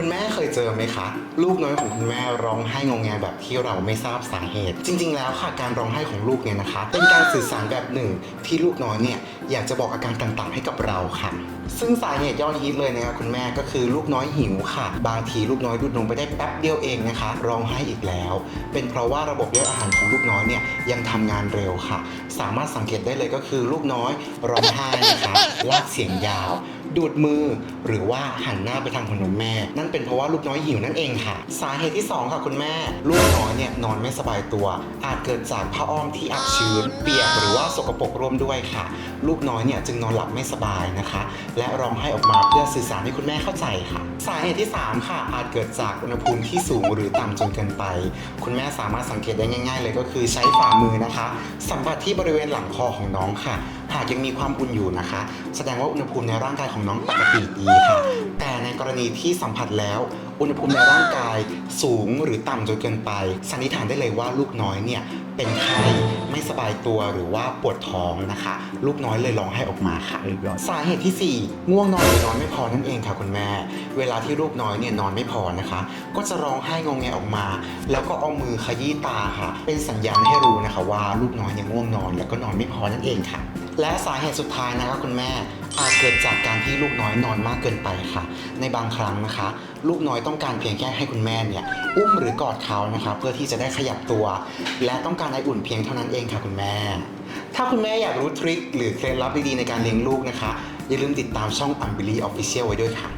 คุณแม่เคยเจอไหมคะ ลูกน้อยของคุณแม่ร้องไห้งงแงแบบที่เราไม่ทราบสาเหตุ จริง ๆ แล้วค่ะการร้องไห้ของลูกเนี่ยนะคะ เป็นการสื่อสารแบบหนึ่งที่ลูกน้อยเนี่ยอยากจะบอกอาการต่างๆ ให้กับเราค่ะ ซึ่งสาเหตุยอดฮิตเลยนะครับคุณแม่ก็คือลูกน้อยหิวค่ะ บางทีลูกน้อยดูดนมไปได้แป๊บเดียวเองนะคะ ร้องไห้อีกแล้ว เป็นเพราะว่าระบบย่อยอาหารของลูกน้อยเนี่ยยังทำงานเร็วค่ะ สามารถสังเกตได้เลยก็คือลูกน้อยร้องไห้นะคะลากเสียงยาว ดูดมือหรือว่าหันหน้าไปทางคนนมแม่นั่นเป็นเพราะว่าลูกน้อยหิวนั่นเองค่ะ สาเหตุที่สองค่ะคุณแม่ ลูกน้อยเนี่ยนอนไม่สบายตัว อาจเกิดจากผ้าอ้อมที่อับชื้น เปียกหรือว่าสกปรกร่วมด้วยค่ะ ลูกน้อยเนี่ยจึงนอนหลับไม่สบายนะคะ และร้องไห้ออกมาเพื่อสื่อสารให้คุณแม่เข้าใจค่ะ สาเหตุที่ 3 ค่ะ อาจเกิดจากอุณหภูมิที่สูงหรือต่ำจนเกินไป คุณแม่สามารถสังเกตได้ง่าย ๆ เลยก็คือใช้ฝ่ามือนะคะสัมผัสที่บริเวณหลังคอของน้องค่ะ หากยังมีความอุ่นอยู่นะคะ แสดงว่าอุณหภูมิในร่างกายของน้องปกติดีค่ะ แต่ในกรณีที่สัมผัสแล้วอุณหภูมิในร่างกายสูงหรือต่ำจนเกินไป สันนิษฐานได้เลยว่าลูกน้อยเนี่ยเป็นไข้ ไม่สบายตัวหรือว่าปวดท้องนะคะ ลูกน้อยเลยร้องไห้ออกมาค่ะสาเหตุที่ 4 ง่วงนอนหรือนอนไม่พอนั่นเองค่ะคุณแม่ เวลาที่ลูกน้อยเนี่ยนอนไม่พอนะคะ ก็จะร้องไห้งงแงออกมา แล้วก็เอามือขยี้ตาค่ะ เป็นสัญญาณให้รู้นะคะว่าลูกน้อยเนี่ยง่วงนอน แล้วก็นอนไม่พอนั่นเองค่ะ และสาเหตุสุดท้ายนะคะคุณแม่อาจเกิดจากการที่ลูกน้อยนอนมากเกินไปค่ะ ในบางครั้งนะคะ ลูกน้อยต้องการเพียงแค่ให้คุณแม่เนี่ยอุ้มหรือกอดเขานะคะ เพื่อที่จะได้ขยับตัว และต้องการไออุ่นเพียงเท่านั้นเองค่ะคุณแม่ ถ้าคุณแม่อยากรู้ทริคหรือเคล็ดลับดีๆในการเลี้ยงลูกนะคะ อย่าลืมติดตามช่อง u m b i l y Official ไว้ด้วยค่ะ